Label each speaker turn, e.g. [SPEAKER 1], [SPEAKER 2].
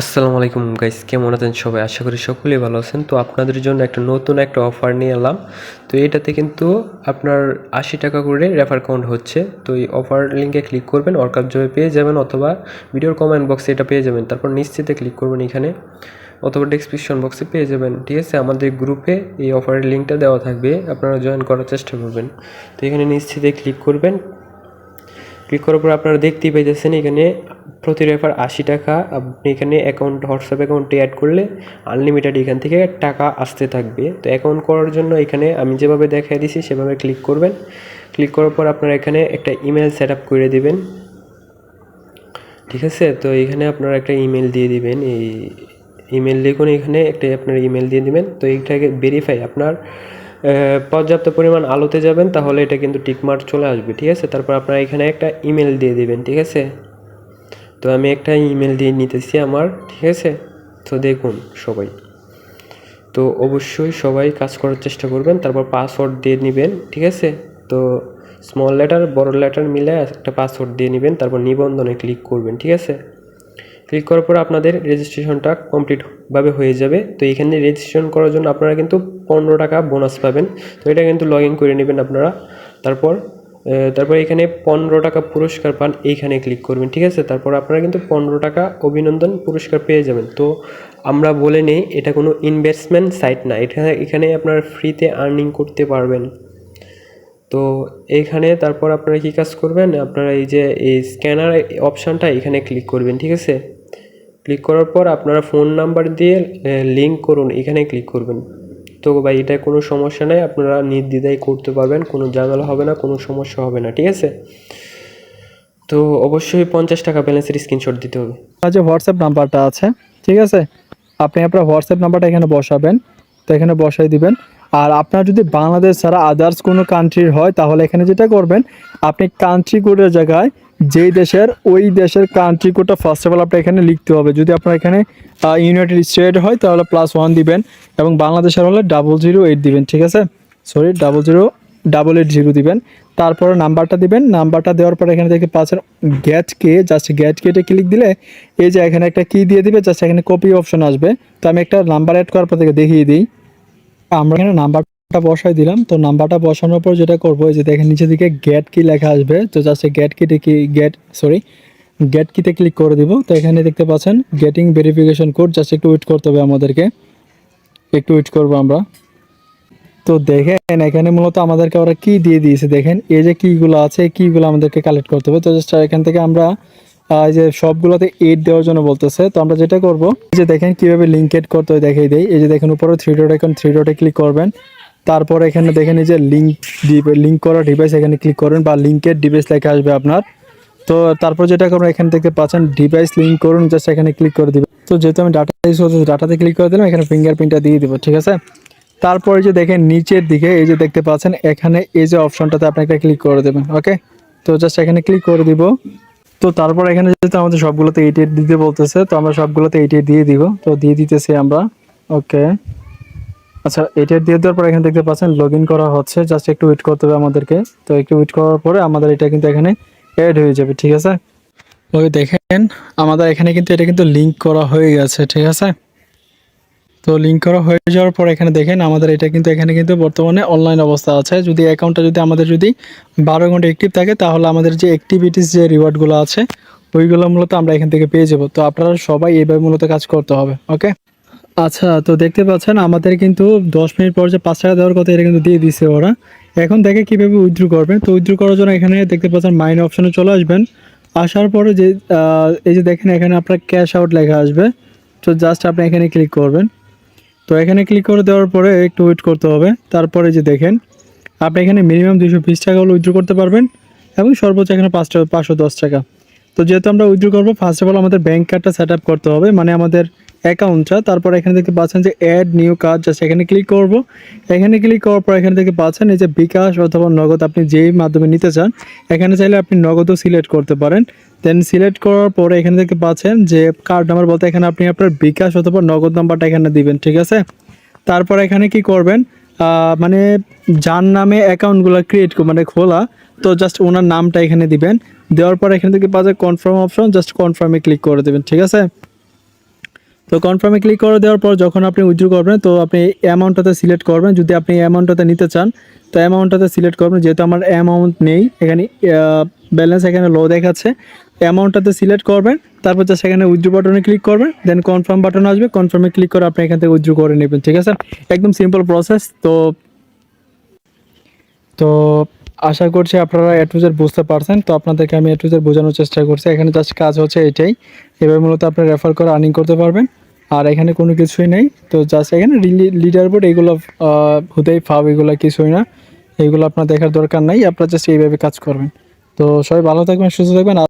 [SPEAKER 1] আসসালামু আলাইকুম গাইস, কেমন আছেন সবাই? আশা করি সকলেই ভালো আছেন। তো আপনাদের জন্য একটা নতুন একটা অফার নিয়ে এলাম। তো এটাতে কিন্তু আপনার আশি টাকা করে রেফার কাউন্ট হচ্ছে। তো এই অফার লিঙ্কে ক্লিক করবেন ওয়ার্কআপ জবে পেয়ে যাবেন অথবা ভিডিওর কমেন্ট বক্সে এটা পেয়ে যাবেন। তারপর নিশ্চিতে ক্লিক করবেন এখানে, অথবা ডেসক্রিপশন বক্সে পেয়ে যাবেন। ঠিক আছে? আমাদের গ্রুপে এই অফারের লিঙ্কটা দেওয়া থাকবে। আপনারা জয়েন করার চেষ্টা করবেন। তো এখানে নিশ্চিতে ক্লিক করবেন। ক্লিক করার পর আপনারা দেখতেই পাইতেছেন এখানে প্রতি রেফার আশি টাকা। আপনি এখানে অ্যাকাউন্ট হোয়াটসঅ্যাপ অ্যাকাউন্টে অ্যাড করলে আনলিমিটেড এখান থেকে টাকা আসতে থাকবে। তো অ্যাকাউন্ট করার জন্য এখানে আমি যেভাবে দেখাই দিছি সেভাবে ক্লিক করবেন। ক্লিক করার পর আপনারা এখানে একটা ইমেল সেট আপ করে দেবেন। ঠিক আছে? তো এখানে আপনারা একটা ইমেল দিয়ে দিবেন। এই ইমেল লিখুন এখানে একটা আপনার ইমেল দিয়ে দিবেন। তো এইটাকে ভেরিফাই আপনার পর্যাপ্ত পরিমাণ আলোতে যাবেন, তাহলে এটা কিন্তু টিকমার্ক চলে আসবে, ঠিক আছে? তারপর আপনারা এখানে একটা ইমেল দিয়ে দিবেন, ঠিক আছে? তো আমি একটা ইমেল দিয়ে নিতেছি আমার, ঠিক আছে? তো দেখুন সবাই। তো অবশ্যই সবাই কাজ করার চেষ্টা করবেন, তারপর পাসওয়ার্ড দিয়ে নেবেন, ঠিক আছে? তো স্মল লেটার বড় লেটার মিলে একটা পাসওয়ার্ড দিয়ে নেবেন, তারপর নিবন্ধনে ক্লিক করবেন, ঠিক আছে? ক্লিক করার পর আপনাদের রেজিস্ট্রেশনটা কমপ্লিটভাবে হয়ে যাবে। তো এখানে রেজিস্ট্রেশন করার জন্য আপনারা কিন্তু পনেরো টাকা বোনাস পাবেন। তো এটা কিন্তু লগ ইন করে নেবেন আপনারা। তারপর তারপর এখানে পনেরো টাকা পুরস্কার পান, এইখানে ক্লিক করবেন, ঠিক আছে? তারপর আপনারা কিন্তু পনেরো টাকা অভিনন্দন পুরস্কার পেয়ে যাবেন। তো আমরা বলে নেই, এটা কোনো ইনভেস্টমেন্ট সাইট না। এটা এখানে আপনারা ফ্রিতে আর্নিং করতে পারবেন। তো এইখানে তারপর আপনারা কী কাজ করবেন? আপনারা এই যে, এই স্ক্যানার অপশানটা এখানে ক্লিক করবেন, ঠিক আছে? ক্লিক করার পর আপনারা ফোন নাম্বার দিয়ে লিঙ্ক করুন, এখানে ক্লিক করবেন। তো ভাই, এটা কোনো সমস্যা নেই, আপনারা নির্দ্বিধায় করতে পারবেন, কোনো ঝামেলা হবে না, কোনো সমস্যা হবে না, ঠিক আছে? তো অবশ্যই পঞ্চাশ টাকা ব্যালেন্সের স্ক্রিনশট দিতে হবে।
[SPEAKER 2] যে হোয়াটসঅ্যাপ নাম্বারটা আছে, ঠিক আছে? আপনি আপনার হোয়াটসঅ্যাপ নাম্বারটা এখানে বসাবেন, তো এখানে বসাই দিবেন। আর আপনার যদি বাংলাদেশ ছাড়া আদার্স কোনো কান্ট্রির হয়, তাহলে এখানে যেটা করবেন, আপনি কান্ট্রি কোডের জায়গায় যেই দেশের, ওই দেশের কান্ট্রি কোডটা ফার্স্ট অফ অল আপনার এখানে লিখতে হবে। যদি আপনার এখানে ইউনাইটেড স্টেট হয়, তাহলে প্লাস ওয়ান দিবেন এবং বাংলাদেশের হলে ডাবল জিরো এইট দিবেন, ঠিক আছে? Sorry double zero double eight zero দিবেন। তারপরে নাম্বারটা দিবেন। নাম্বারটা দেওয়ার পর এখানে দেখতে পাচ্ছেন গ্যাট কে জাস্ট গ্যাট কেটে ক্লিক দিলে এই যে এখানে একটা কি দিয়ে দিবে জাস্ট এখানে কপি অপশন আসবে। তো আমি একটা নাম্বার অ্যাড করার পর থেকে দেখিয়ে দিই। আমরা এখানে নাম্বারটা বসাই দিলাম। তো নাম্বারটা বসানোর পর যেটা করব যে দেখেন নিচের দিকে গ্যাট কি লেখা আসবে। তো জাস্ট গ্যাট কিতে কি গ্যাট সরি গেট কিতে ক্লিক করে দিব। তো এখানে দেখতে পাচ্ছেন গেটিং ভেরিফিকেশন কোড জাস্ট একটু ওয়েট করতে হবে আমাদেরকে। একটু ওয়েট করব আমরা। তো দেখেন, এখানে মূলত আমাদেরকে ওরা কি দিয়ে দিয়েছে। দেখেন, এই যে কিগুলো আছে কিগুলো আমাদেরকে কালেক্ট করতে হবে। তো জাস্ট এখান থেকে আমরা এই যে সবগুলোতে এইট দেওয়ার জন্য বলতেছে। তো আমরা যেটা করব যে দেখেন কীভাবে লিঙ্ক এড করতে হয় দেখাই দেই। এই যে দেখেন উপরে থ্রি ডট এখন থ্রি ডটে ক্লিক করবেন। তারপর এখানে দেখেন এই যে লিঙ্ক লিঙ্ক করা ডিভাইস এখানে ক্লিক করবেন বা লিঙ্কের ডিভাইস লেখা আসবে আপনার। তো তারপর যেটা করবেন এখানে দেখতে পাচ্ছেন ডিভাইস লিঙ্ক করুন জাস্ট এখানে ক্লিক করে দিবেন। তো যেহেতু আমি ডাটা ইউজ করতেছি ডাটাতে ক্লিক করে দিলাম, এখানে ফিঙ্গারপ্রিন্টটা দিয়ে দিব, ঠিক আছে? তারপরে যে দেখেন নিচের দিকে, এই যে দেখতে পাচ্ছেন, এখানে এই যে অপশনটাতে আপনি একটা ক্লিক করে দেবেন ওকে তো জাস্ট এখানে ক্লিক করে দিব। তো তারপর এখানে যেহেতু আমাদের সবগুলোতে এইট দিতে বলতেছে, তো আমরা সবগুলোতে এইট দিয়ে দিব। তো দিয়ে দিতেছি আমরা ওকে আচ্ছা এইট দিয়ে দেওয়ার পর এখানে দেখতে পাচ্ছেন লগ করা হচ্ছে। জাস্ট একটু ওয়েট করতে হবে আমাদেরকে। তো একটু ওয়েট করার পরে আমাদের এটা কিন্তু এখানে অ্যাড হয়ে যাবে, ঠিক আছে? ওই দেখেন, আমাদের এখানে কিন্তু এটা কিন্তু লিঙ্ক করা হয়ে গেছে, ঠিক আছে? তো লিঙ্ক করা হয়ে যাওয়ার পর এখানে দেখেন, আমাদের এটা কিন্তু এখানে কিন্তু বর্তমানে অনলাইন অবস্থা আছে। যদি অ্যাকাউন্টটা যদি আমাদের যদি বারো ঘণ্টা অ্যাক্টিভ থাকে, তাহলে আমাদের যে অ্যাক্টিভিটিস যে রিওয়ার্ডগুলো আছে, ওইগুলো মূলত আমরা এখান থেকে পেয়ে যাব। তো আপনারা সবাই এইভাবে মূলত কাজ করতে হবে ওকে আচ্ছা তো দেখতে পাচ্ছেন আমাদের কিন্তু দশ মিনিট পর যে পাঁচ টাকা দেওয়ার কথা এটা কিন্তু দিয়ে দিছে ওরা। এখন দেখে কীভাবে উইথড্রু করবেন। তো উইথড্রু করার জন্য এখানে দেখতে পাচ্ছেন মাইন অপশনে চলে আসবেন। আসার পরে যে এই যে দেখেন এখানে আপনার ক্যাশ আউট লেখা আসবে। তো জাস্ট আপনি এখানে ক্লিক করবেন। তো এখানে ক্লিক করে দেওয়ার পরে একটু ওয়েট করতে হবে। তারপরে যে দেখেন, আপনি এখানে মিনিমাম দুশো বিশ টাকা হলে উইথড্রু করতে পারবেন এবং সর্বোচ্চ এখানে পাঁচ টাকা, পাঁচশো দশ টাকা। তো যেহেতু আমরা উইথড্রু করব ফার্স্ট অফ অল আমাদের ব্যাঙ্ক কার্ডটা সেট করতে হবে। মানে আমাদের অ্যাকাউন্টটা তারপর এখানে দেখতে পাচ্ছেন যে অ্যাড নিউ কার্ড জাস্ট এখানে ক্লিক করব। এখানে ক্লিক করার পর এখানে দেখতে পাচ্ছেন এই যে বিকাশ অথবা নগদ আপনি যেই মাধ্যমে নিতে চান, এখানে চাইলে আপনি নগদও সিলেক্ট করতে পারেন। দেন সিলেক্ট করার পরে এখানে দেখতে পাচ্ছেন যে কার্ড নাম্বার বলতে এখানে আপনি আপনার বিকাশ অথবা নগদ নাম্বারটা এখানে দিবেন, ঠিক আছে? তারপর এখানে কি করবেন? মানে যার নামে অ্যাকাউন্টগুলো ক্রিয়েট মানে খোলা, তো জাস্ট ওনার নামটা এখানে দিবেন। দেওয়ার পর এখানে থেকে যায় কনফার্ম অপশন জাস্ট কনফার্মে ক্লিক করে দেবেন, ঠিক আছে? তো কনফার্মে ক্লিক করে দেওয়ার পর যখন আপনি উইথড্র করবেন, তো আপনি অ্যামাউন্টটাতে সিলেক্ট করবেন। যদি আপনি অ্যামাউন্টটাতে নিতে চান, তো অ্যামাউন্টটাতে সিলেক্ট করবেন। যেহেতু আমার অ্যামাউন্ট নেই, এখানে ব্যালেন্স এখানে লো দেখাচ্ছে। অ্যামাউন্টটাতে সিলেক্ট করবেন, তারপর যা সেখানে উইথড্র বাটনে ক্লিক করবেন দেন কনফার্ম বাটন আসবে। কনফার্মে ক্লিক করে আপনি এখান থেকে উইথড্র করে নেবেন, ঠিক আছে? একদম সিম্পল প্রসেস তো তো আশা করছি আপনারা এ টু বুঝতে পারছেন। তো আপনাদেরকে আমি এ বোঝানোর চেষ্টা করছি। এখানে জাস্ট কাজ হচ্ছে এটাই। এবার মূলত আপনি রেফার করে আর্নিং করতে পারবেন। আর এখানে কোনো কিছুই নেই। তো জাস্ট এখানে লিডার বোর্ড এইগুলো আহ, হুদেই ফাও এগুলো কিছুই না। এগুলো আপনার দেখার দরকার নাই আপনার জাস্ট এইভাবে কাজ করবেন। তো সবাই ভালো থাকবেন সুস্থ থাকবেন।